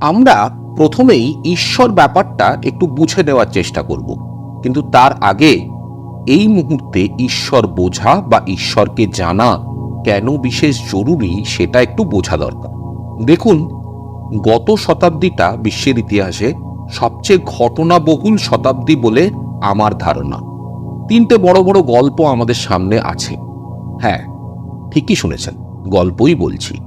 আমরা প্রথমেই ঈশ্বর ব্যাপারটা একটু বুঝে নেওয়ার চেষ্টা করব। কিন্তু তার আগে এই মুহূর্তে ঈশ্বর বোঝা বা ঈশ্বরকে জানা কেন বিশেষ জরুরি সেটা একটু বোঝা দরকার। দেখুন, গত শতাব্দীটা বিশ্বের ইতিহাসে সবচেয়ে ঘটনাবহুল শতাব্দী বলে আমার ধারণা। তিনটে বড় বড় গল্প আমাদের সামনে আছে। হ্যাঁ ঠিকই শুনেছেন, গল্পই বলছি।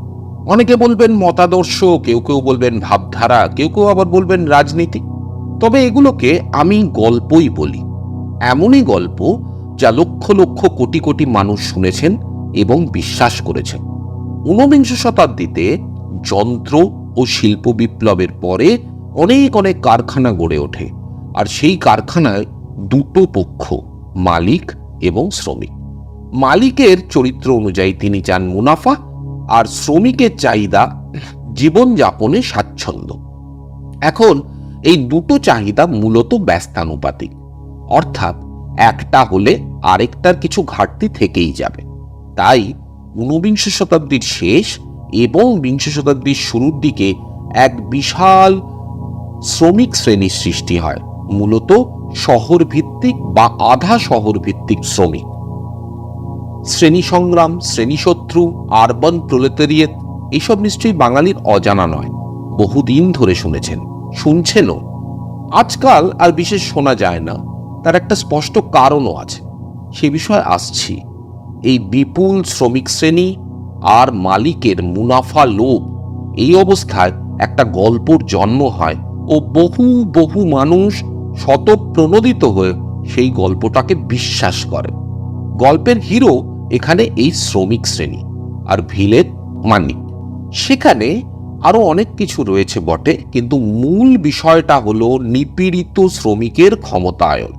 অনেকে বলবেন মতাদর্শ, কেউ কেউ বলবেন ভাবধারা, কেউ কেউ আবার বলবেন রাজনীতি। তবে এগুলোকে আমি গল্পই বলি। এমনই গল্প যা লক্ষ লক্ষ কোটি কোটি মানুষ শুনেছেন এবং বিশ্বাস করেছেন। ঊনবিংশ শতাব্দীতে যন্ত্র ও শিল্প বিপ্লবের পরে অনেক অনেক কারখানা গড়ে ওঠে, আর সেই কারখানায় দুটো পক্ষ, মালিক এবং শ্রমিক। মালিকের চরিত্র অনুযায়ী তিনি চান মুনাফা আর শ্রমিকের চাহিদা জীবনযাপনে স্বাচ্ছন্দ্য। এখন এই দুটো চাহিদা মূলত ব্যস্তানুপাতিক। অর্থাৎ একটা হলে আরেকটার কিছু ঘাটতি থেকেই যাবে। তাই ঊনবিংশ শতাব্দীর শেষ এবং বিংশ শতাব্দীর শুরুর দিকে এক বিশাল শ্রমিক শ্রেণির সৃষ্টি হয়। মূলত শহর ভিত্তিক বা আধা শহর ভিত্তিক শ্রমিক। শ্রেণি সংগ্রাম শ্রেণীশত্রু, আরবান প্রলেতারিয়েত, এসব নিশ্চয়ই বাঙালির অজানা নয়। বহুদিন ধরে শুনেছেন, শুনছেনও। আজকাল আর বিশেষ শোনা যায় না, তার একটা স্পষ্ট কারণও আছে। সে বিষয়ে আসছি। এই বিপুল শ্রমিক শ্রেণি আর মালিকের মুনাফা লোভ, এই অবস্থায় একটা গল্পর জন্ম হয় ও বহু বহু মানুষ শতপ্রণোদিত হয়ে সেই গল্পটাকে বিশ্বাস করে। গল্পের হিরো এখানে এই শ্রমিক শ্রেণি আর ভিলেন মানিক সেখানে আরও অনেক কিছু রয়েছে বটে, কিন্তু মূল বিষয়টা হলো নিপীড়িত শ্রমিকের ক্ষমতায়ন,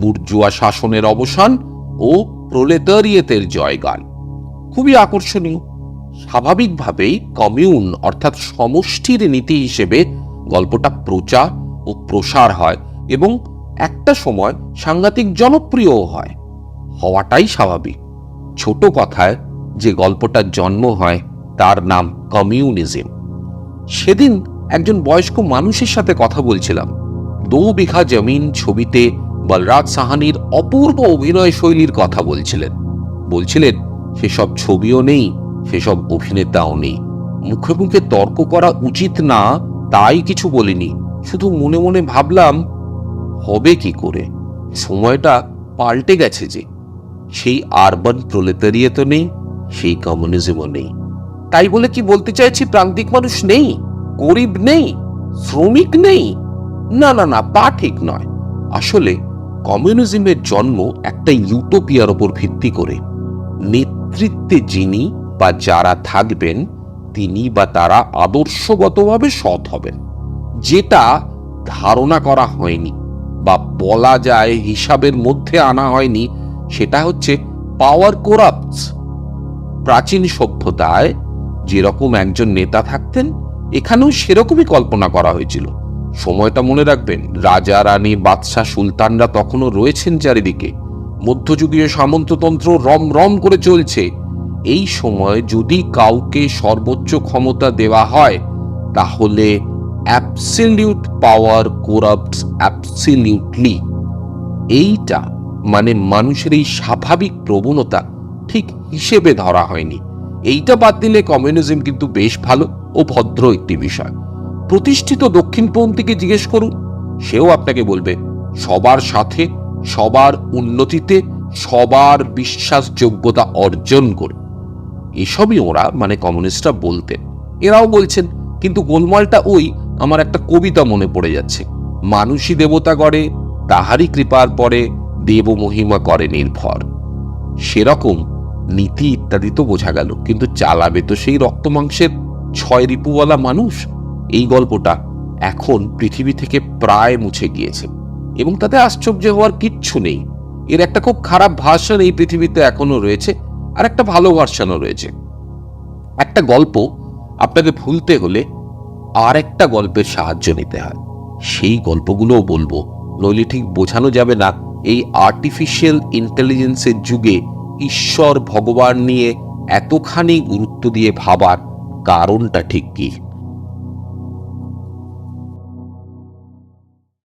বুর্জুয়া শাসনের অবসান ও প্রলেতারিয়েতের জয়গান। খুবই আকর্ষণীয়। স্বাভাবিকভাবেই কমিউন অর্থাৎ সমষ্টির নীতি হিসেবে গল্পটা প্রচার ও প্রসার হয় এবং একটা সময় সাংঘাতিক জনপ্রিয়ও হয়। হওয়াটাই স্বাভাবিক। ছোট কথায় যে গল্পটার জন্ম হয়, তার নাম কমিউনিজম। সেদিন একজন বয়স্ক মানুষের সাথে কথা বলছিলাম। দো বিঘা জমিন ছবিতে বলরাজ সাহানির অপূর্ব অভিনয় শৈলীর কথা বলছিলেন। বলছিলেন, সেসব ছবিও নেই, সেসব অভিনেতাও নেই। মুখে মুখে তর্ক করা উচিত না, তাই কিছু বলিনি। শুধু মনে মনে ভাবলাম, হবে কি করে? সময়টা পাল্টে গেছে যে। সেই আরবান প্রলেতারিয়া তো নেই, সেই কমিউনিজমও নেই। তাই বলে কি বলতে চাইছি, প্রান্তিক মানুষ নেই, গরিব নেই, শ্রমিক নেই? না না না, তা ঠিক নয়। আসলে কমিউনিজমের জন্ম একটা ইউটোপিয়ার ওপর ভিত্তি করে। নেতৃত্বে যিনি বা যারা থাকবেন, তিনি বা তারা আদর্শগতভাবে সৎ হবেন। যেটা ধারণা করা হয়নি বা বলা যায় হিসাবের মধ্যে আনা হয়নি সেটা হচ্ছে পাওয়ার কোরাপ্টস প্রাচীন সভ্যতায় যেরকম একজন নেতা থাকতেন, এখানেও সেরকমই কল্পনা করা হয়েছিল। সময়টা মনে রাখবেন, রাজা, রানী, বাদশাহ, সুলতানরা তখনও রয়েছেন চারিদিকে। মধ্যযুগীয় সামন্ততন্ত্র রম রম করে চলছে। এই সময় যদি কাউকে সর্বোচ্চ ক্ষমতা দেওয়া হয়, তাহলে অ্যাবসলিউট পাওয়ার কোরাপ্টস অ্যাবসলিউটলি এইটা মানে মানুষের এই স্বাভাবিক প্রবণতা ঠিক হিসেবে ধরা হয়নি। এইটা বাদ দিলে কমিউনিজম কিন্তু বেশ ভালো ও ভদ্র একটি বিষয়। প্রতিষ্ঠিত দক্ষিণপন্থীকে জিজ্ঞেস করুন, সেও আপনাকে বলবে, সবার সাথে, সবার উন্নতিতে, সবার বিশ্বাসযোগ্যতা অর্জন করে। এসবই ওরা মানে কমিউনিস্টরা বলতেন এরাও বলছেন, কিন্তু গোলমালটা ওই, আমার একটা কবিতা মনে পড়ে যাচ্ছে। মানুষই দেবতা করে তাহারই কৃপার পরে দেব মহিমা করে নির্ভর। সেরকম নীতি ইত্যাদি তো বোঝা গেল, কিন্তু চালাবে তো সেই রক্ত মাংসের ছয় রিপুওয়ালা মানুষ? এই গল্পটা এখন পৃথিবী থেকে প্রায় মুছে গিয়েছে এবং তাতে আশ্চর্য হওয়ার কিচ্ছু নেই। এর একটা খুব খারাপ ভার্সন এই পৃথিবীতে এখনও রয়েছে, আর একটা ভালো ভার্সনও রয়েছে। একটা গল্প আপনাকে ভুলতে হলে আর একটা গল্পের সাহায্য নিতে হয়। সেই গল্পগুলোও বলব, নইলে ঠিক বোঝানো যাবে না এই আর্টিফিশিয়াল ইন্টেলিজেন্সের যুগে ঈশ্বর ভগবান নিয়ে এতখানি গুরুত্ব দিয়ে ভাবার কারণটা ঠিক কি?